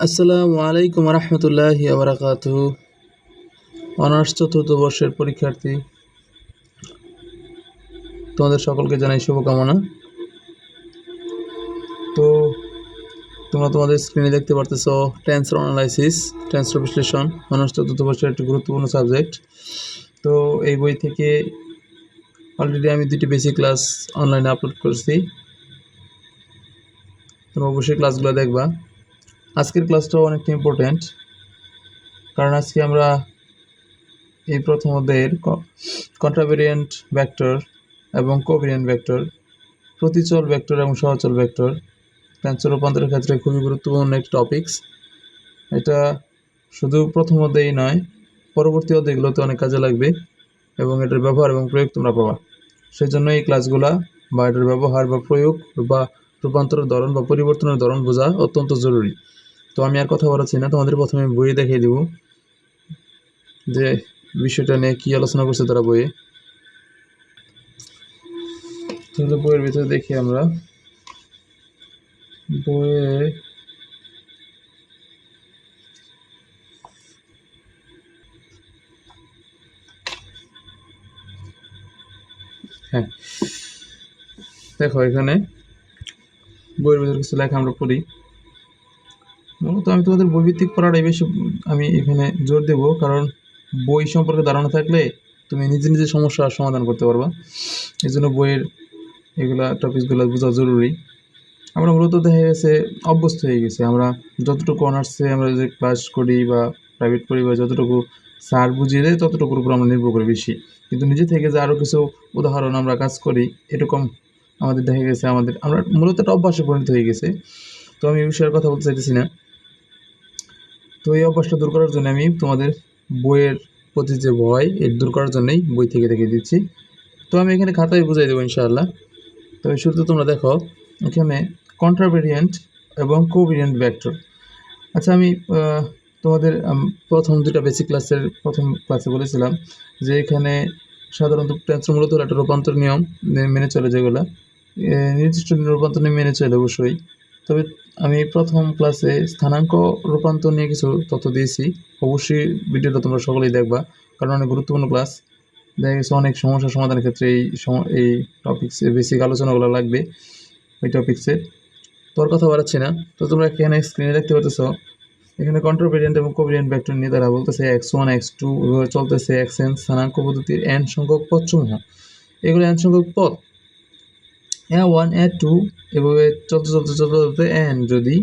আসসালামু আলাইকুম রহমতুল্লাহি আবরাকাত অনার্স চতুর্থ বর্ষের পরীক্ষার্থী। তোমাদের সকলকে জানাই শুভকামনা। তো, তোমরা তোমাদের স্ক্রিনে দেখতে পারতেছ টেন্সর অ্যানালাইসিস টেন্সর বিশ্লেষণ, অনার্স চতুর্থ বর্ষের একটি গুরুত্বপূর্ণ সাবজেক্ট তো, এই বই থেকে অলরেডি আমি দুটি বেসিক ক্লাস অনলাইনে আপলোড করছি। তোমরা অবশ্যই ক্লাসগুলো দেখবা। আজকের ক্লাসটাও অনেকটা ইম্পর্ট্যান্ট কারণ আজকে আমরা এই প্রথম অধ্যায়ের কন্ট্রাভেরিয়েন্ট ভেক্টর এবং কোভেরিয়েন্ট ভেক্টর প্রতিচল ভেক্টর এবং সহচল ভেক্টর টেন্সর রূপান্তরের ক্ষেত্রে খুবই গুরুত্বপূর্ণ একটি টপিকস এটা শুধু প্রথম অধ্যায়ই নয়, পরবর্তী অধ্যায়গুলোতে অনেক কাজে লাগবে এবং এটার ব্যবহার এবং প্রয়োগ তোমরা পাবা। সেই জন্য এই ক্লাসগুলা বা এটার ব্যবহার বা প্রয়োগ বা রূপান্তরের ধরন বা পরিবর্তনের ধরন বোঝা অত্যন্ত জরুরি। তো আমি আর কথা বলাচ্ছি না, তোমাদের প্রথমে বইয়ে দেখিয়ে দিব যে বিষয়টা নিয়ে কী আলোচনা করছে তারা বইয়ে। তাহলে বইয়ের ভিতরে দেখি আমরা। বইয়ে হ্যাঁ দেখো এখানে বইয়ের ভিতরে কিছু লেখা আমরা পড়ি। আমি তোমাদের বৈভিত্তিক পড়াটাই বেশি, আমি এখানে জোর দেব। কারণ বই সম্পর্কে ধারণা থাকলে তুমি নিজে নিজে সমস্যার সমাধান করতে পারবা। এই জন্য বইয়ের এগুলা টপিকসগুলো বোঝা জরুরি। আমরা মূলত দেখা গেছে অভ্যস্ত হয়ে গেছে। আমরা যতটুকু অনার্সে আমরা যে ক্লাস করি বা প্রাইভেট করি বা যতটুকু স্যার বুঝিয়ে দেয়, ততটুকুর উপর আমরা নির্ভর করি বেশি। কিন্তু নিজে থেকে যে আরও কিছু উদাহরণ আমরা কাজ করি, এরকম আমাদের দেখা গেছে আমাদের, আমরা মূলত একটা অভ্যাসে পরিণত হয়ে গেছে। তো আমি এই বিষয়ের কথা বলতে চাইতেছি না। তো এই অভ্যাসটা দূর করার জন্য আমি তোমাদের বইয়ের প্রতি যে ভয়, এর দূর করার জন্যই বই থেকে দেখিয়ে দিচ্ছি। তো আমি এখানে খাতায় বুঝাই দেবো ইনশাআল্লাহ। তবে শুরুতে তোমরা দেখো, এখানে কন্ট্রাভেরিয়েন্ট এবং কোভেরিয়েন্ট ভেক্টর আচ্ছা আমি তোমাদের প্রথম দুটা বেসিক ক্লাসের প্রথম ক্লাসে বলেছিলাম যে এখানে সাধারণত টেন্সর মূলত একটা রূপান্তর নিয়ম মেনে চলে যেগুলো। নির্দিষ্ট রূপান্তর নিয়ম মেনে চলে অবশ্যই। তবে আমি প্রথম ক্লাসে স্থানাঙ্ক, রূপান্তর নিয়ে কিছু তথ্য দিয়েছি। অবশ্যই ভিডিওটা তোমরা সকলেই দেখবা, কারণ অনেক গুরুত্বপূর্ণ ক্লাস দেখা গেছে অনেক সমস্যার সমাধানের ক্ষেত্রে এই এই টপিক্সে বেসিক আলোচনাগুলো লাগবে ওই টপিক্সে তোর কথা বাড়াচ্ছি না। তো তোমরা এখানে স্ক্রিনে দেখতে পাচ্ছ এখানে কন্ট্রোভেরিয়েন্ট এবং কোভেরিয়েন্ট ভেক্টর নিয়ে তারা বলতেছে এক্স ওয়ান এক্স টু চলতেছে এক্স এন স্থানাঙ্ক পদ্ধতির এন সংখ্যক পদ সমূহ এগুলো এন সংখ্যক পদ এ ওয়ান এ টু এভাবে চলতে চলতে চলতে চলতে এন যদি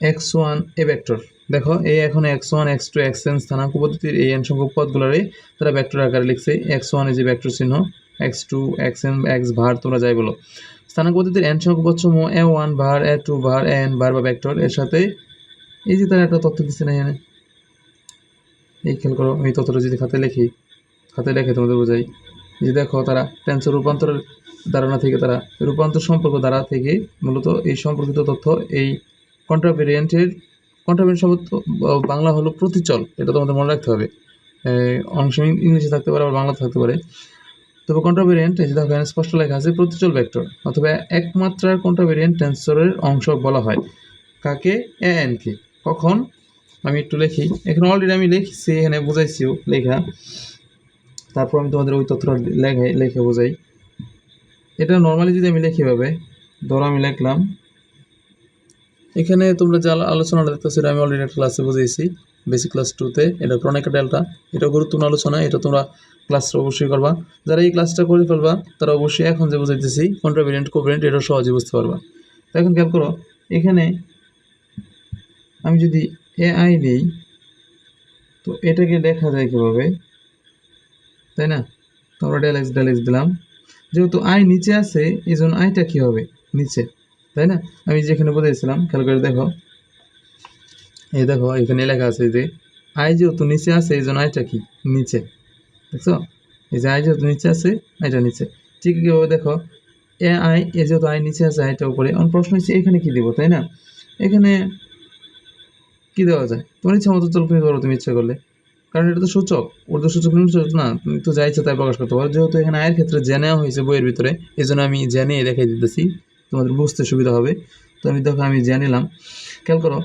এক্স ওয়ান এ ভেক্টর দেখো, এই এখন x one x two x n স্থানাঙ্ক পদ্ধতির এই এন সংখ্যক পদগুলোরে তারা ভেক্টর আকারে লিখছে। এক্স ওয়ান যে ভেক্টর চিহ্ন x two x n x bar তোমরা যাই বলো। স্থানাঙ্ক পদ্ধতির এন সংখ্যক পদ সমূহ এ ওয়ান ভার এ টু ভার এন ভার বা ভেক্টর এর সাথে এই যে তারা একটা তথ্য দিচ্ছে না এখানে। এই খেয়াল করো এই তথ্যটা যদি খাতে লিখি খাতে লেখে তোমাদের বোঝাই। যে দেখো, তারা টেন্সর রূপান্তরের ধারণা থেকে তারা, রূপান্তর সম্পর্ক দ্বারা থেকে মূলত এই সম্পর্কিত তথ্য, এই কন্ট্রাভেরিয়েন্টের কন্ট্রাভেরিয়েন্ট শব্দ বাংলা হলো প্রতিচল, এটা তোমাদের মনে রাখতে হবে। সময় ইংলিশে থাকতে পারে, আবার বাংলা থাকতে পারে। তবে কন্ট্রাভেরিয়েন্ট এই দেখো, এখানে স্পষ্ট লেখা আছে, প্রতিচল ভেক্টর অথবা একমাত্রার কন্ট্রাভেরিয়েন্ট টেন্সরের অংশ বলা হয়। কাকে? এ এনকে কখন? আমি একটু লিখি। এখানে অলরেডি আমি লিখছি, এখানে বুঝাইছিও লেখা। তারপর আমি তোমাদের ওই তথ্যটা লেখে লেখে বোঝাই। এটা নর্মালি যদি আমি লিখি ভাবে ধরো আমি লিখলাম, এখানে তোমরা যে আলোচনাটা দেখতেছো সেটা আমি অলরেডি একটা ক্লাসে বুঝিয়েছি বেসিক ক্লাস টুতে এটা ক্রনিকা ডেল্টা এটা গুরুত্বপূর্ণ আলোচনা, এটা তোমরা ক্লাসটা অবশ্যই করবা। যারা এই ক্লাসটা করে ফেলবা, তারা অবশ্যই এখন যে বুঝাইতেছি কন্ট্রাভেরিয়েন্ট কোভেরিয়েন্ট এটা সহজে বুঝতে পারবা। তো এখন খেয়াল করো, এখানে আমি যদি এ আই দিই তো এটাকে দেখা যায় কীভাবে? তাই না? তো আমরা ডেলেক্স ডেলেক্স দিলাম। যেহেতু আই নিচে আছে এই জন্য আইটা কী হবে? নিচে। তাই না? আমি যেখানে বোঝাইছিলাম খেয়াল করে দেখো। এই দেখো, এখানে লেখা আছে যে আই যেহেতু নিচে আছে এই জন্য আইটা কি? নিচে। দেখছ? এই যে আই যেহেতু নিচে আছে আইটা নিচে। ঠিক কীভাবে দেখো, এ আই এ যেহেতু আই নিচে আছে আইটা উপরে। এখন প্রশ্ন হচ্ছে, এখানে কি দিব, তাই না? এখানে কি দেওয়া যায়? তোমার ইচ্ছা মতো চল তুমি করো তুমি ইচ্ছা করলে। কারণ এটা তো সূচক। ওর তো সূচক সূচক না। তুমি তো যা ইচ্ছা তাই প্রকাশ করতে পারো। যেহেতু এখানে আয়ের ক্ষেত্রে জেনে হয়েছে বইয়ের ভিতরে এই জন্য আমি জেনে দেখাই দিতেছি। তোমাদের বুঝতে সুবিধা হবে। তো আমি দেখো, আমি জানিলাম খেয়াল করো,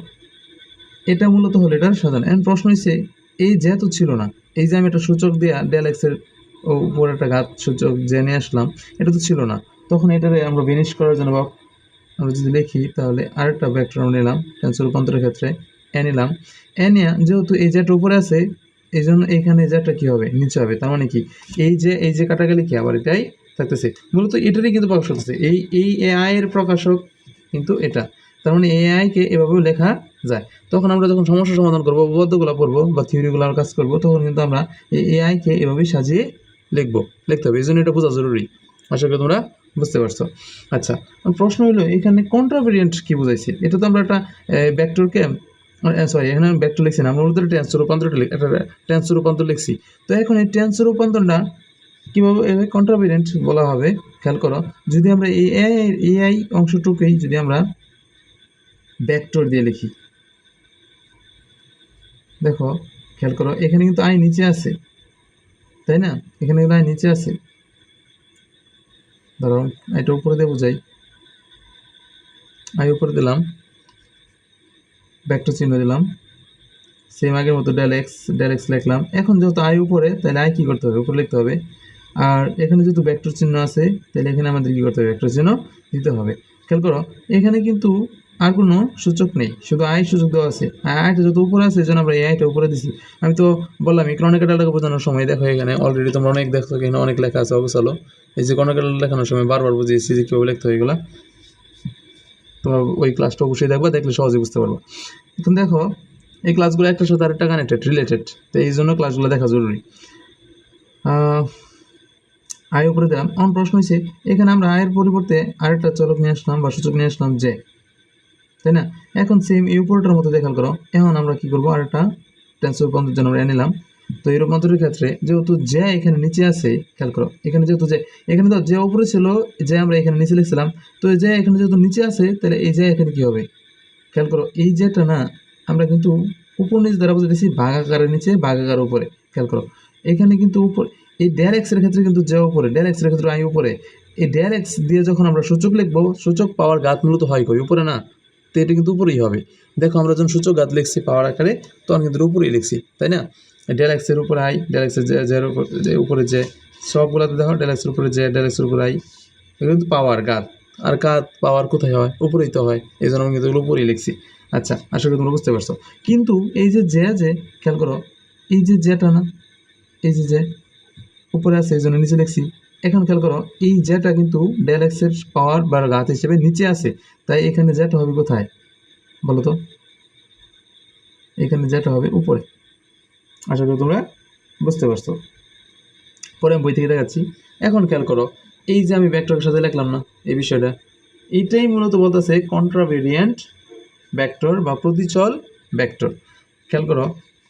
এটা মূলত হলো এটার সাধারণ এখন প্রশ্ন হচ্ছে এই যেহেতু ছিল না, এই যে আমি একটা সূচক দেওয়া ডেল এক্সের উপর একটা ঘাত সূচক জেনে আসলাম, এটা তো ছিল না। তখন এটারে আমরা বিনিশ করার জন্য বা আমরা যদি লিখি, তাহলে আরেকটা ভেক্টর নিলাম। টেন্সর রূপান্তরের ক্ষেত্রে এ নিলাম। এ নিয়ে যেহেতু এই যেটা উপরে আছে এই জন্য এইখানে যেটা কী হবে? নিচে হবে। তার মানে কি? এই যে এই যে কাটা গেলে কি? আবার এটাই থাকতেছে। মূলত এটারই কিন্তু প্রকাশ হতেছে এই এই এআই এর প্রকাশক কিন্তু এটা। তার মানে এআইকে এভাবেও লেখা যায়। তখন আমরা যখন সমস্যা সমাধান করব, উপপাদ্যগুলো পড়ব বা থিওরিগুলোর কাজ করব, তখন কিন্তু আমরা এই এআইকে এভাবেই সাজিয়ে লিখব, লিখতে হবে। এই জন্য এটা বোঝা জরুরি। আশা করি তোমরা বুঝতে পারছ। আচ্ছা প্রশ্ন হলো, এখানে কন্ট্রাভেরিয়েন্ট কি বুঝাইছে? এটা তো আমরা একটা ভেক্টরকে সরি এখানে আমি ভেক্টর লিখছি না, আমরা মূলত টেন্স রূপান্তরটা একটা টেন্স রূপান্তর লিখছি। তো এখন এই টেন্স রূপান্তরটা কীভাবে কন্ট্রাভেরিয়েন্ট বলা হবে, খেয়াল করো। যদি আমরা এই এআই এআই অংশটুকুই যদি আমরা ব্যাকটোর দিয়ে লিখি। দেখো, খেয়াল করো, এখানে কিন্তু আই নিচে আছে, তাই না? এখানে কিন্তু আই নিচে আছে। ধরো এটা উপরে দিয়ে বোঝাই। আই উপরে দিলাম। ভেক্টর চিহ্ন দিলাম। সেম আগের মতো ডেল এক্স লিখলাম। এখন যেহেতু আই উপরে, তাহলে আই কী করতে হবে? উপরে লিখতে হবে। আর এখানে যেহেতু ভেক্টর চিহ্ন আছে, তাহলে এখানে আমাদের কী করতে হবে? ভেক্টর চিহ্ন দিতে হবে। খেয়াল করো, এখানে কিন্তু আর কোনো সূচক নেই। শুধু আই সূচক দেওয়া আছে। আইটা যত উপরে আছে জন্য আমরা এই আইটা উপরে দিছি। আমি তো বললাম, এই ক্রনিকাটালটাকে বোঝানোর সময় দেখো এখানে। অলরেডি তোমরা অনেক দেখছ এখানে, অনেক লেখা আছে অবসালো এই যে ক্রনিকাটাল লেখানোর সময় বারবার বুঝিয়েছি যে কীভাবে লিখতে হয় এগুলা। তোমরা ওই ক্লাসটা অবশ্যই দেখবা, দেখলে সহজে বুঝতে পারবা। এখন দেখো, এই ক্লাসগুলো একটার সাথে আরেকটা কানেক্টেড রিলেটেড তো এই জন্য ক্লাসগুলো দেখা জরুরি। আয় উপরে দিলাম আমার প্রশ্ন হয়েছে এখানে আমরা আয়ের পরিবর্তে আরেকটা চলক নিয়ে আসলাম বা সূচক নিয়ে আসলাম যে, তাই না? এখন সেম এই উপরটার মতো দেখাল করো, এখন আমরা কি করব? আরেকটা রূপান্তর জন্য আমরা নিলাম তো এই রূপান্তরের ক্ষেত্রে যেহেতু যে এখানে নিচে আছে, খেয়াল করো, এখানে যেহেতু যে, এখানে তো যে উপরে ছিল, যে আমরা এখানে নিচে লিখছিলাম, তো এই যে এখানে যেহেতু নিচে আছে, তাহলে এই যে এখানে কি হবে? খেয়াল করো, এই যেটা না, আমরা কিন্তু উপর নিচ দ্বারা বুঝে দিচ্ছি ভাগাকারের নিচে ভাগাকার উপরে, খেয়াল করো। এখানে কিন্তু উপর, এই ডেল এক্সের ক্ষেত্রে কিন্তু যে উপরে ডেল এক্সের ক্ষেত্রে আই উপরে, এই ডেল এক্স দিয়ে যখন আমরা সূচক লিখব, সূচক পাওয়ার গাত মূলত হয় কই? উপরে না, তো এটা কিন্তু উপরেই হবে। দেখো আমরা যখন সূচক গাত লিখছি পাওয়ার আকারে, তখন কিন্তু উপরেই লিখছি, তাই না? ডেল এক্সের উপরে আই ডেল এক্সের যে যে উপরে যে সবগুলোতে দেখো ডেল এক্সের উপরে যে ডেল এক্সের উপরে আই এগুলো কিন্তু পাওয়ার গাত। আর গাত পাওয়ার কোথায় হয়? উপরেই তো হয়। এই জন্য আমি কিন্তু এগুলো উপরেই লিখছি। আচ্ছা আশা করি তোমরা বুঝতে পারছ। কিন্তু এই যে যে যে, খেয়াল করো, এই যে যেটা না, এই যে যে, উপরে আছে, এই জন্য নিচে লিখছি। এখন খেয়াল করো, এই যেটা কিন্তু ডেল এক্সের পাওয়ার বা ঘাত হিসেবে নিচে আছে। তাই এখানে যেটা হবে কোথায়? বলো তো। এখানে যেটা হবে উপরে। আশা করি তোমরা বুঝতে পারছ। পরে আমি বই থেকে দেখাচ্ছি। এখন খেয়াল করো, এই যে আমি ভেক্টরের সাথে লিখলাম না, এই বিষয়টা, এইটাই মূলত বলতেছে কন্ট্রাভেরিয়েন্ট ভেক্টর বা প্রতিচল ভেক্টর খেয়াল করো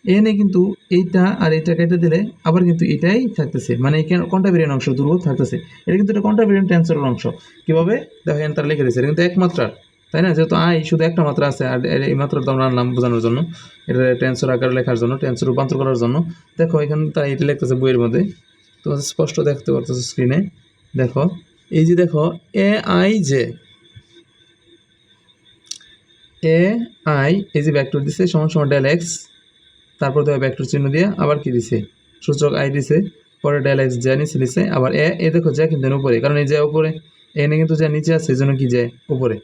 এনে কিন্তু এইটা আর এইটা কেটে দিলে আবার কিন্তু এটাই থাকতেছে মানে এই কন্ট্রাভেরিয়েন্ট অংশ দুর্বল থাকতেছে। এটা কিন্তু এটা কন্ট্রাভেরিয়েন্ট টেন্সরের অংশ। কীভাবে? দেখো এখানে তারা লিখে দিয়েছে, এটা কিন্তু এক মাত্রার তাই না? যেহেতু আই শুধু একটা মাত্রা আছে, আর এই মাত্রাটা আমরা আনলাম বোঝানোর জন্য। এটা টেন্সর আকারে লেখার জন্য টেন্সর রূপান্তর করার জন্য। দেখো, এখানে তাই এটা লিখতেছে বইয়ের মধ্যে। তোমার স্পষ্ট দেখতে পারতেছো স্ক্রিনে দেখো, এই যে দেখো A I J A I এই যে ভেক্টর দিছে, সমান সমান ডেল এক্স তারপর দেওয়া ভেক্টর চিহ্ন দিয়ে আবার কি দিছে? সূচক আই দিছে, পরে ডেল এক্স যা নিচে দিছে, আবার এ এ দেখো যা কিন্তু উপরে, কারণ এই যে উপরে এখানে কিন্তু যা নিচে আছে, এই জন্য কি যায় উপরে।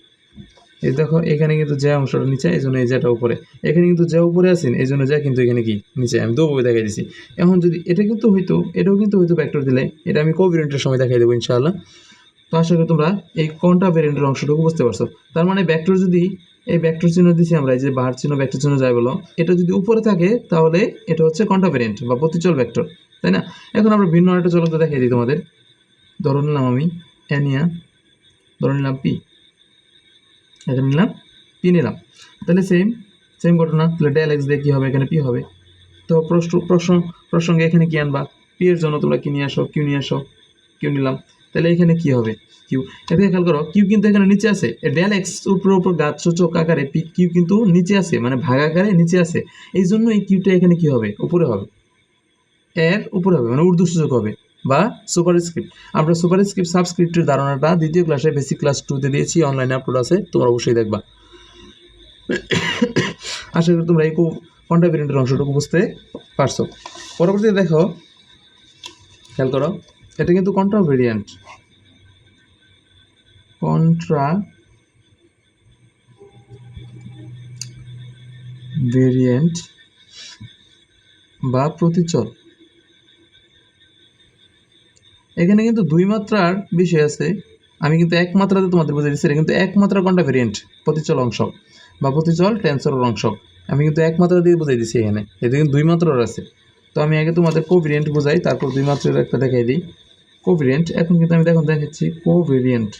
এই দেখো, এখানে কিন্তু যে অংশটা নিচে, এই জন্য এই যেটা উপরে। এখানে কিন্তু যা উপরে আছেন, এই জন্য যা কিন্তু এখানে কি? নিচে। আমি দুভাবে দেখাই দিছি। এখন যদি এটা কিন্তু হইতো, এটাও কিন্তু হয়তো ভেক্টর দিলে, এটা আমি কোভিডেন্টের সময় দেখাই দেবো, ইনশাআল্লাহ। তো আশা করি তোমরা এই কোনটা ভেরিয়েন্টের অংশটুকু বুঝতে পারছ। তার মানে ভেক্টর যদি, এই ভেক্টর চিহ্ন দিছি আমরা, এই যে বাহার চিহ্ন ভেক্টর চিহ্ন যায় বলো, এটা যদি উপরে থাকে, তাহলে এটা হচ্ছে কোনটা ভেরিয়েন্ট বা প্রতিচল ভেক্টর তাই না? এখন আমরা ভিন্ন একটা চলক দেখাই দিই তোমাদের। ধরো নিলাম আমি অ্যানিয়া ধরে নিলাম পি এখানে নিলাম পি নিলাম তাহলে সেম সেম ঘটনা, তাহলে ডেল এক্স দিয়ে কী হবে? এখানে পি হবে। তো প্রশ্ন প্রশ্ন, প্রসঙ্গে এখানে কি আনবা? পি এর জন্য তোমরা কি নিয়ে আসো? কিউ নিয়ে আসো। কিউ নিলাম। তাহলে এখানে কি হবে? কিউ এদিকে খেয়াল করো কিউ কিন্তু এখানে নিচে আছে। ডেল এক্স উপর উপর গাছ সূচক আকারে পি কিউ কিন্তু নিচে আছে মানে ভাগ আকারে নিচে আছে। এই জন্য এই কিউটা এখানে কি হবে? উপরে হবে। এর উপরে হবে মানে উর্দু সূচক হবে। বা সুপার স্ক্রিপ্ট আমরা সুপার স্ক্রিপ্ট সাবস্ক্রিপ্টের ধারণাটা দ্বিতীয় ক্লাসে বেসিক ক্লাস টুতে দিয়েছি অনলাইনে আপলোড আছে, তোমরা অবশ্যই দেখবা। আশা করি তোমরা এই কন্টা ভেরিয়েন্টের অংশটুকু বুঝতে পারছ। পরবর্তীতে দেখো, খেয়াল করো, এটা কিন্তু কন্ট্রা ভেরিয়েন্ট কন্ট্রা ভেরিয়েন্ট বা প্রতিচল এখানে কিন্তু দুই মাত্রার বিষয় আছে। আমি কিন্তু এক মাত্রাতে তোমাদের বুঝে দিচ্ছি কিন্তু এক মাত্রা কোনটা ভেরিয়েন্ট প্রতিচল অংশ বা প্রতিচল টেন্সরের অংশ। আমি কিন্তু এক মাত্রা দিয়ে বুঝাই দিচ্ছি এখানে এতে কিন্তু দুই মাত্রার আছে। তো আমি আগে তোমাদের কোভেরিয়েন্ট বোঝাই, তারপর দুই মাত্রার একটা দেখাই দিই। কোভেরিয়েন্ট এখন কিন্তু আমি দেখুন দেখাচ্ছি কোভেরিয়েন্ট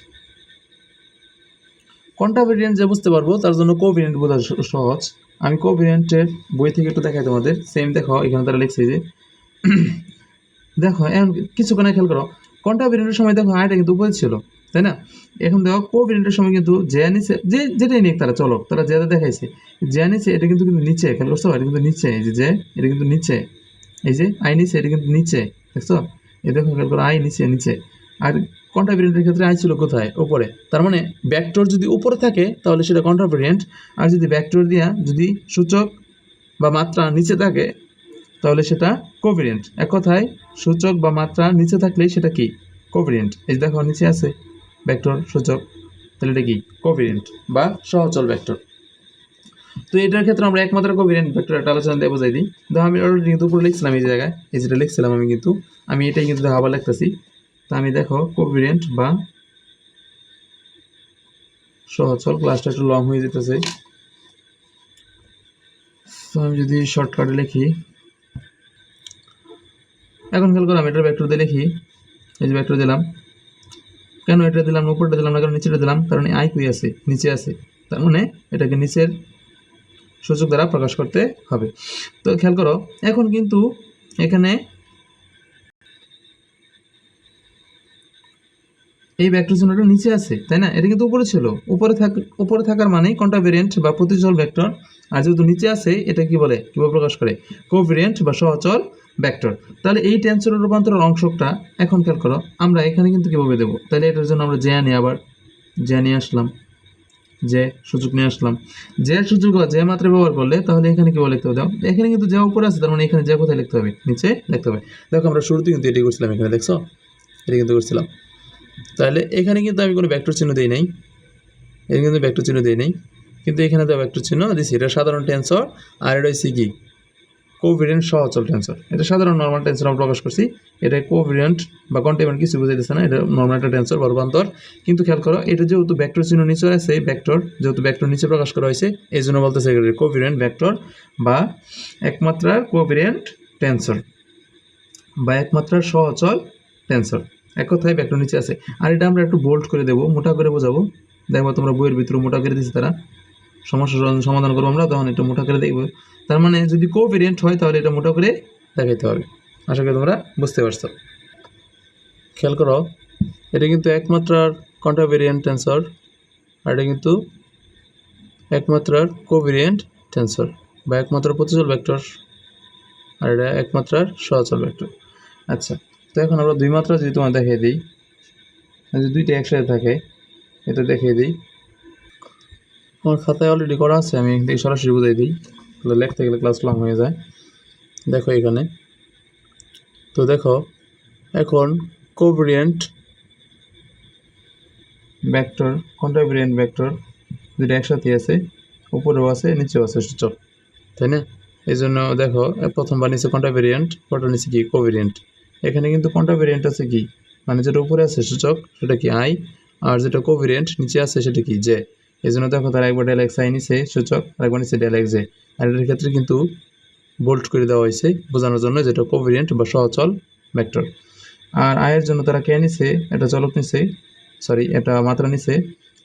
কোনটা ভেরিয়েন্ট যে বুঝতে পারব, তার জন্য কোভেরিয়েন্ট বোঝা সহজ। আমি কোভেরিয়েন্টের বই থেকে একটু দেখাই তোমাদের। সেম দেখো এখানে তারা লিখছে যে দেখো, এখন কিছুক্ষণ খেয়াল করো, কোনটা ভেরিয়েন্টের সময় দেখো আয়টা কিন্তু উপরে ছিল, তাই না? এখন দেখো কোভেরিয়েন্টের সময় কিন্তু যে নিচে, যে যেটাই নিক তারা, চলো, তারা যেটা দেখাইছে, যে নিচে, এটা কিন্তু কিন্তু নিচে, খেয়াল করছ? এটা কিন্তু নিচে, এই যে এটা কিন্তু নিচে, এই যে, আই নিচে, এটা কিন্তু নিচে, দেখছ? এই দেখো, খেয়াল করো, আই নিচে নিচে, আর কন্ট্রা ভেরিয়েন্টের ক্ষেত্রে আই ছিল কোথায়? উপরে, তার মানে ব্যাকটোর যদি উপরে থাকে, তাহলে সেটা কন্ট্রা ভেরিয়েন্ট আর যদি ব্যাকটোর দিয়া যদি সূচক বা মাত্রা নিচে থাকে তাহলে সেটা কোভেরিয়েন্ট এক কথায়, সূচক বা মাত্রা নিচে থাকলেই সেটা কি? কোভেরিয়েন্ট এই দেখো, নিচে আছে ভেক্টর সূচক। তাহলে এটা কি? কোভেরিয়েন্ট বা সহচল ভেক্টর তো এটার ক্ষেত্রে আমরা একমাত্র কোভিডেন্ট ভেক্টর একটা আলোচনা দিয়ে বোঝাই দিই। দেখো আমি অলরেডি কিন্তু উপরে লিখছিলাম এই জায়গায়। এই যেটা লিখছিলাম আমি কিন্তু, আমি এটাই কিন্তু আবার লিখতেছি। তা আমি দেখো কোভেরিয়েন্ট বা সহচল ক্লাসটা একটু লং হয়ে যেতেছে। তো আমি যদি শর্টকাটে লিখি এখন খেয়াল করলাম এটার ভেক্টর দিয়ে লিখি। এই যে ভেক্টর দিলাম। কেন এটা দিলাম, উপরটা দিলাম না কারণ নিচেটা দিলাম? কারণ আই কুই আছে, নিচে আছে। তার মানে এটাকে নিচের সূচক দ্বারা প্রকাশ করতে হবে। তো খেয়াল করো, এখন কিন্তু এখানে এই ভেক্টর চিহ্নটা নিচে আছে, তাই না? এটা কিন্তু উপরে ছিল। উপরে থাক, উপরে থাকার মানেই কোনটা ভেরিয়েন্ট বা প্রতিচল ভেক্টর আর যেহেতু নিচে আছে, এটা কি বলে? কীভাবে প্রকাশ করে? কোভেরিয়েন্ট বা সহচল ভেক্টর তাহলে এই টেন্সর রূপান্তরের অংশটা এখন খেয়াল করো, আমরা এখানে কিন্তু কীভাবে দেবো? তাহলে এটার জন্য আমরা জ্যা নিয়ে আবার, জ্যা নিয়ে আসলাম যে সুযোগ নিয়ে আসলাম। যে সুযোগ যে মাত্রা ব্যবহার করলে তাহলে এখানে কি লিখতে হবে? এখানে কিন্তু যে উপরে আছে, তার মানে এখানে যে কোথায় লিখতে হবে? নিচে লিখতে হবে। দেখো, আমরা শুরুতে কিন্তু এটি করছিলাম এখানে, দেখছ? এটি কিন্তু করছিলাম। তাহলে এখানে কিন্তু আমি কোনো ব্যাক্টর চিহ্ন দিই নাই। এখানে কিন্তু ভেক্টর চিহ্ন দিই নাই। কিন্তু এখানে তো ব্যাক্টর চিহ্ন দিছি। এটা সাধারণ টেন্সর আর এটা হচ্ছে কি? কোভেরিয়েন্ট সহচল টেন্সর এটা সাধারণ নর্মাল টেন্সর আমরা প্রকাশ করছি। এটা কোভেরিয়েন্ট বা কন্টেমেন্ট কিছু বুঝাইতেছে না, এটা নর্মাল একটা টেন্সর বা রূপান্তর কিন্তু খেয়াল করো, এটা যেহেতু ভেক্টর চিহ্ন নিচে আছে ভেক্টর যেহেতু ভেক্টর নিচে প্রকাশ করা হয়েছে, এই জন্য বলতেছে কোভেরিয়েন্ট ভেক্টর বা একমাত্রার কোভেরিয়েন্ট টেন্সর বা একমাত্রার সহচল টেন্সর এক কথায় ভেক্টর নিচে আছে। আর এটা আমরা একটু বোল্ড করে দেবো, মোটা করে বোঝাবো। দেখব তোমরা বইয়ের ভিতরে মোটা করে দিচ্ছে তারা। সমস্যার সমাধান করব আমরা, তখন এটা মোটা করে দেখব। তার মানে যদি কোভেরিয়েন্ট হয়, তাহলে এটা মোটা করে দেখাইতে হবে। আশা করি তোমরা বুঝতে পারছ। খেয়াল করো, এটা কিন্তু একমাত্রার কন্ট্রাভেরিয়েন্ট টেন্সর আর এটা কিন্তু একমাত্রার কোভেরিয়েন্ট টেন্সর বা একমাত্র প্রতিচল ভেক্টর আর এটা একমাত্রার সহচল ভেক্টর আচ্ছা তো এখন আমরা দুই মাত্রা যদি তোমার দেখিয়ে দিই, যদি দুইটা একসাথে থাকে, এটা দেখিয়ে দিই। আমার খাতায় অলরেডি করা আছে, আমি এখান থেকে সরাসরি বুঝাই দিই। তাহলে লিখতে গেলে ক্লাস লং হয়ে যায়। দেখো এখানে। তো দেখো, এখন কোভেরিয়েন্ট ভেক্টর কন্ট্রাভেরিয়েন্ট ভেক্টর দুটো একসাথে আছে, উপরেও আছে, নিচেও আছে, সূচক। তাই না? এই জন্য দেখো প্রথমবার নিচে কন্ট্রাভেরিয়েন্ট পরটা নিচে কি? কোভেরিয়েন্ট এখানে কিন্তু কন্ট্রাভেরিয়েন্ট আছে কি? মানে যেটা উপরে আছে সূচক, সেটা কি আই আর যেটা কোভেরিয়েন্ট নিচে আছে সেটা কি? জে এই জন্য দেখো তারা একবার ডেল আই নিচে সূচক, আর একবার নিচে ডেল এক্স জে আর এটার ক্ষেত্রে কিন্তু বোল্ট করে দেওয়া হয়েছে, বোঝানোর জন্য যেটা কোভেরিয়েন্ট বা সহচল ভেক্টর আর আয়ের জন্য তারা কে নিছে? এটা চলক নিছে সরি এটা মাত্রা নিছে,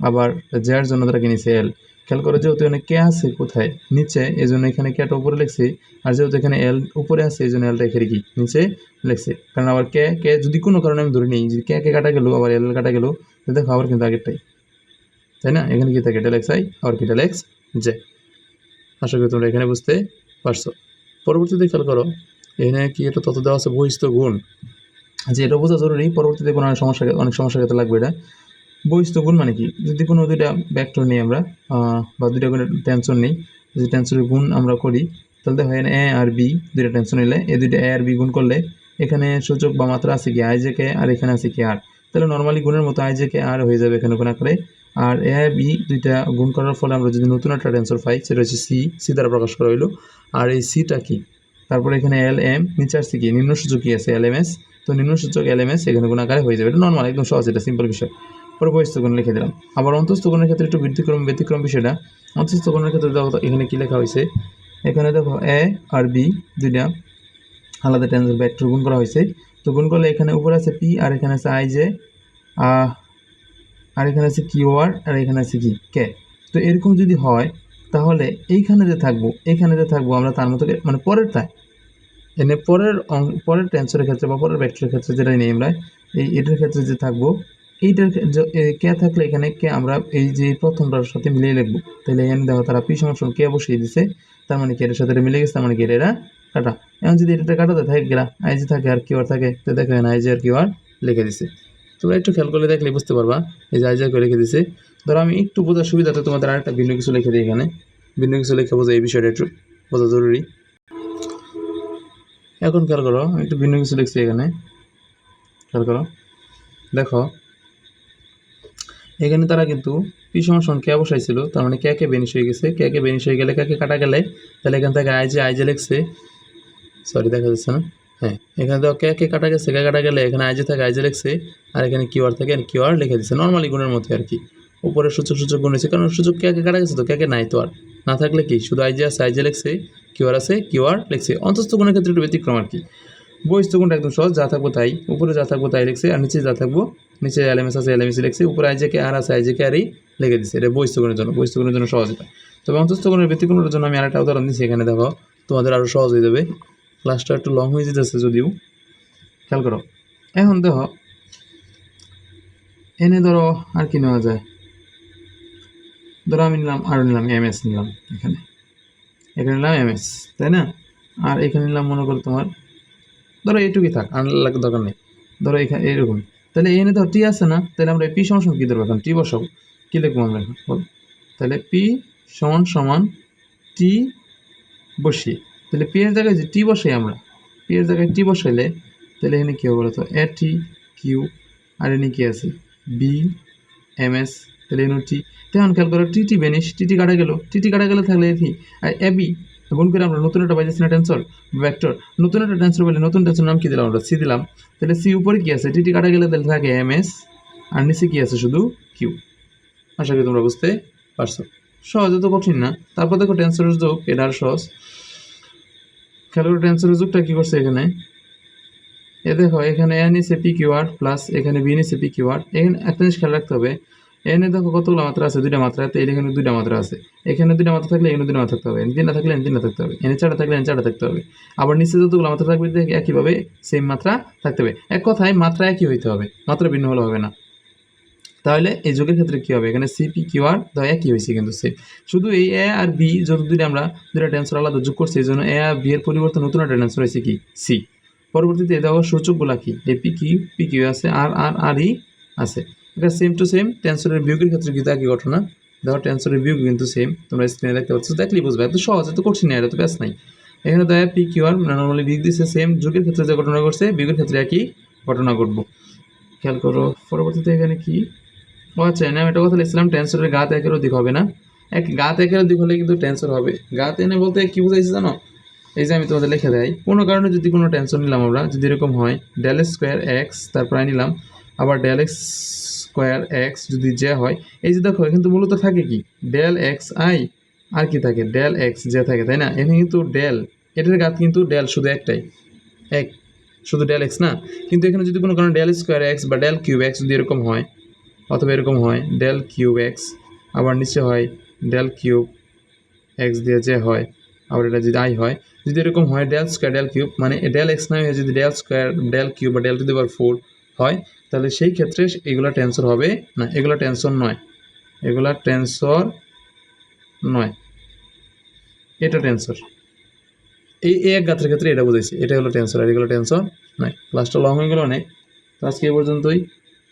আবার জের জন্য তারা কে নিছে? এল খেয়াল করে যেহেতু এখানে কে আছে কোথায়? নিচে এই জন্য এখানে কেটা উপরে লিখছে, আর যেহেতু এখানে এল উপরে আছে এই জন্য এলটা এখানে কি? নিচে লিখছে। কারণ আবার কে কে যদি কোনো কারণে আমি ধরে নিই, যে কে কে কাটা গেলো, আবার এল কাটা গেলো দেখো আবার কিন্তু আগেরটাই। তাই না? এখানে কি থাকে ডেল এক্স আই আর কি ডেল এক্স জে আশা করি তোমরা এখানে বুঝতে পারছ। পরবর্তীতে খেয়াল করো, এখানে কি একটা তথ্য দেওয়া আছে বহিস্থ গুণ। যে এটা বোঝা জরুরি, পরবর্তীতে কোনো অনেক সমস্যা, অনেক সমস্যার ক্ষেত্রে লাগবে এটা। বহিস্থ গুণ মানে কি? যদি কোনো দুইটা ভেক্টর নিই আমরা বা দুইটা কোনো টেনশন নিই, যদি টেনশনের গুণ আমরা করি, তাহলে দেখো এ আর বি দুইটা টেনশন নিলে, এই দুইটা এ আর বি গুণ করলে এখানে সূচক বা মাত্রা আছে কি? আই কে আর এখানে আছে কি? আর তাহলে নর্মালি গুণের মতো আই কে আর হয়ে যাবে এখানে কোনো করে আর এ বি দুইটা গুণ করার ফলে আমরা যদি নতুন একটা টেন্সর পাই, সেটা হচ্ছে সি সি দ্বারা প্রকাশ করা হইল। আর এই সিটা কি? তারপরে এখানে এল এম নিচে আসছে কি? নিম্ন সূচক কি আছে? এল এম এস তো নিম্ন সূচক এল এম এস এখানে গুণ আকারে হয়ে যাবে। এটা নর্মাল একদম সহজ, এটা সিম্পল বিষয়। পরে বহিস্থ গুণ লিখে দিলাম। আবার অন্তস্থ গুণের ক্ষেত্রে একটু ব্যতিক্রম ব্যতিক্রম বিষয়টা। অন্তস্থ গুণের ক্ষেত্রে দেখো এখানে কী লেখা হয়েছে? এখানে দেখো এ আর বি দুইটা আলাদা টেন্সর ভেক্টর গুণ করা হয়েছে। তো গুণ করলে এখানে উপরে আছে পি আর এখানে আছে আই জে আর এখানে আছে কিউ আর আর এখানে আছে কি? কে? তো এরকম যদি হয়, তাহলে এইখানে যে থাকব এইখানে যে থাকব, আমরা তার মতো মানে পরের তাই এনে পরের পরের টেন্সরের ক্ষেত্রে বা পরের ভেক্টরের ক্ষেত্রে যেটা নেই আমরা এই এটার ক্ষেত্রে যে থাকব, এইটার কে থাকলে এখানে কে আমরা এই যে প্রথমটার সাথে মিলিয়ে লিখব। তাহলে এখানে দেখো তারা পি সমান কে বসিয়ে দিছে, তার মানে কি এটার সাথে মিলে গেছে, তার মানে কি এটা কাটা। এখন যদি এটা কাটাতে থাকে, গেলা আইজি থাকে আর কিউ আর থাকে, তো দেখো এখানে আইজি আর কিউ আর লিখে দিছে। তোমরা একটু খেয়াল করলে দেখলে বুঝতে পারবা। এই যে আইজি কিউ লিখে দিছে। ধরো আমি একটু বোঝার সুবিধাতে তোমাদের আরেকটা ভিন্ন কিছু লিখে দিই এখানে। ভিন্ন কিছু লিখে বোঝা এই বিষয়টা একটু। বোঝা জরুরি। এখন খেয়াল করো একটু ভিন্ন কিছু লিখছি এখানে। খেয়াল করো। দেখো, এখানে তারা কিন্তু পি সমান কে বসাইছিল, তার মানে কে কে বেনিশ হয়ে গেছে। কে কে বেনিশ হয়ে গেলে কে কে কাটা গেলে? তাহলে এখান থেকে আইজে আইজে লিখছে। সরি দেখা যাচ্ছে না। হ্যাঁ এখানে তো কে কে কাটা গেছে? কে কাটা গেলে? এখানে আইজে থাকে আইজে লিখছে, আর এখানে কিউআর থাকে কিউআর লিখে দিচ্ছে নর্মালি গুণের মধ্যে আর কি। উপরে সূচক সূচক গুণ হয়েছে। কারণ সূচক কে কে কাটা গেছে তো? কে কে নাই তো আর। না থাকলে কি? শুধু আইজে আছে আইজে লিখছে কিউআর আছে কিউআর লিখছে। অন্তস্থ গুণের ক্ষেত্রে একটু ব্যতিক্রম আর কি। বহিস্থ গুণটা একদম সহজ, যা থাকব তাই। উপরে যা থাকব তাই লিখছে, আর নিচে যা থাকব, নিচে এলএমএস আছে এলএমএস লিখছে। উপরে আইজেকে আর আছে আইজে কে আরই লিখে দিচ্ছে এটা বহিস্থ গুণের জন্য। বহিস্থ গুণের জন্য সহজ এটা। তবে অন্তস্থ গুণের ব্যতিক্রমের জন্য আমি আরেকটা উদাহরণ দিচ্ছি এখানে, দেখো। তোমাদের আরও সহজ হয়ে যাবে। ক্লাসটা একটু লং হয়ে যেতেছে যদিও। খেয়াল করো। এখন দেখো, এনে ধরো আর কি নেওয়া যায়। ধরো আমি নিলাম আরও নিলাম এম এস নিলাম এখানে। এখানে নিলাম এম এস তাই না? আর এখানে নিলাম মনে করো তোমার, ধরো এইটুকুই থাক, আর লাগার দরকার নেই। ধরো এখানে এরকম। তাহলে এনে ধরো টি আছে না, তাহলে আমরা পি সমান সমান কী ধরবো এখন? টি বসাবো। কী লিখব আমরা এখন, বল। তাহলে পি সমান সমান টি বসিয়ে। তাহলে পি এর জায়গায় যে টি বসাই আমরা। পি এর জায়গায় টি বসাইলে, তাহলে এখানে কী হবে বলতো? এ টি কিউ আর এনে কি আছে? বি এম এস তাহলে এনে টি তেমন খেয়াল করো টি টি বেনিস টি টি কাটা গেল। টি টি কাটা গেলে থাকলে এটি আর এ বি গুণ করে আমরা নতুন একটা পাইতেছি না টেন্সর ভেক্টর নতুন একটা টেন্সর বলে নতুন টেন্সর নাম কী দিলাম আমরা? সি দিলাম। তাহলে সি উপরে কী আছে? টি টি কাটা গেলে তাহলে থাকে এম এস আর নিচে কী আছে? শুধু কিউ আশা করি তোমরা বুঝতে পারছ। সহজ তো কঠিন না। তারপর দেখো টেন্সরের যোগ, এটা আর সহজ। করে টেন্সরের যোগটা কি করছে এখানে? এ দেখো, এখানে এ নিচে পি কিউ আর প্লাস এখানে বি নিচে পি কিউ আর এখানে একটা জিনিস খেয়াল রাখতে হবে। এনে দেখো কতগুলো মাত্রা আছে? দুইটা মাত্রা তো এখানে দুইটা মাত্রা আছে। এখানে দুইটা মাত্রা থাকলে এখানে দুইটা মাত্রা থাকতে হবে। তিনটা থাকলে এনে তিনটা থাকতে হবে। এনে চারটা থাকলে এন চারটা থাকতে হবে। আবার নিচে যতগুলো মাত্রা থাকবে একইভাবে সেম মাত্রা থাকতে হবে। এক কথায় মাত্রা একই হইতে হবে। মাত্রা ভিন্ন হলে হবে না। তাহলে এই যোগের ক্ষেত্রে কী হবে? এখানে সিপি কিউ আর তো একই হয়েছে কিন্তু সেম শুধু এই এ আর বি যত দুটো আমরা দুটা ট্যান্সার আলাদা যোগ করছি এই জন্য এ আর বি এর পরিবর্তে নতুন একটা টেন্সর হয়েছে কি? সি পরবর্তীতে দেখো সূচকগুলা কি? A P Q P Q আছে আর আর আর ই আছে। এটা সেম টু সেম টেন্সরের বিয়োগের ক্ষেত্রে কিন্তু একই ঘটনা। দেখো টেন্সরের বিয়োগ কিন্তু সেম তোমরা স্ক্রিনে দেখতে পাচ্ছ, দেখলেই বুঝবে। এত সহজ, এত কঠিন না, এটা তো ব্যাস নাই। এখানে দেখা পি কিউ আর নর্মালি বিয়োগ দিচ্ছে সেম যুগের ক্ষেত্রে যে ঘটনা ঘটছে, বিয়োগের ক্ষেত্রে একই ঘটনা ঘটবো। খেয়াল করো, পরবর্তীতে এখানে কি? ও আচ্ছা না, আমি একটা কথা লিখছিলাম টেন্সরের গাত একের অধিক হবে না। এক গাত একের অধিক হলে কিন্তু টেন্সর হবে। গাত এনে বলতে কি বুঝাইছে জানো? এই যে আমি তোমাদের লিখে দেয় কোনো কারণে যদি কোনো টেনশন নিলাম আমরা, যদি এরকম হয় ডেল স্কোয়ার এক্স তারপর নিলাম, আবার ডেল এক্স স্কোয়ার এক্স যদি যে হয়, এই যে দেখো কিন্তু মূলত থাকে কি? ডেল এক্স আই আর কি থাকে? ডেল এক্স যে থাকে, তাই না? এখানে কিন্তু ডেল এটার গাত কিন্তু ডেল শুধু একটাই, এক, শুধু ডেল এক্স না। কিন্তু এখানে যদি কোনো কারণে ডেল স্কোয়ার এক্স বা ডেল কিউব এক্স যদি এরকম হয় অথবা এরকম হয় ডেল কিউব এক্স আবার নিচে হয় ডেল কিউব এক্স দিয়ে যে হয়, আবার এটা যদি আই হয়, যদি এরকম হয় ডেল স্কোয়ার ডেল কিউব মানে ডেল এক্স নয় যদি ডেল স্কোয়ার ডেল কিউব বা del to the power four হয়, তাহলে সেই ক্ষেত্রে এগুলা টেন্সর হবে না, এগুলা টেনশন নয়, এগুলা টেন্সর নয়, এটা টেন্সর এই এক গাত্রের ক্ষেত্রে এটা বুঝেছি এটা হলো টেন্সর আর এগুলো টেনশন নয় ক্লাসটা লং হয়ে গেল অনেক, তো আজকে এ পর্যন্তই।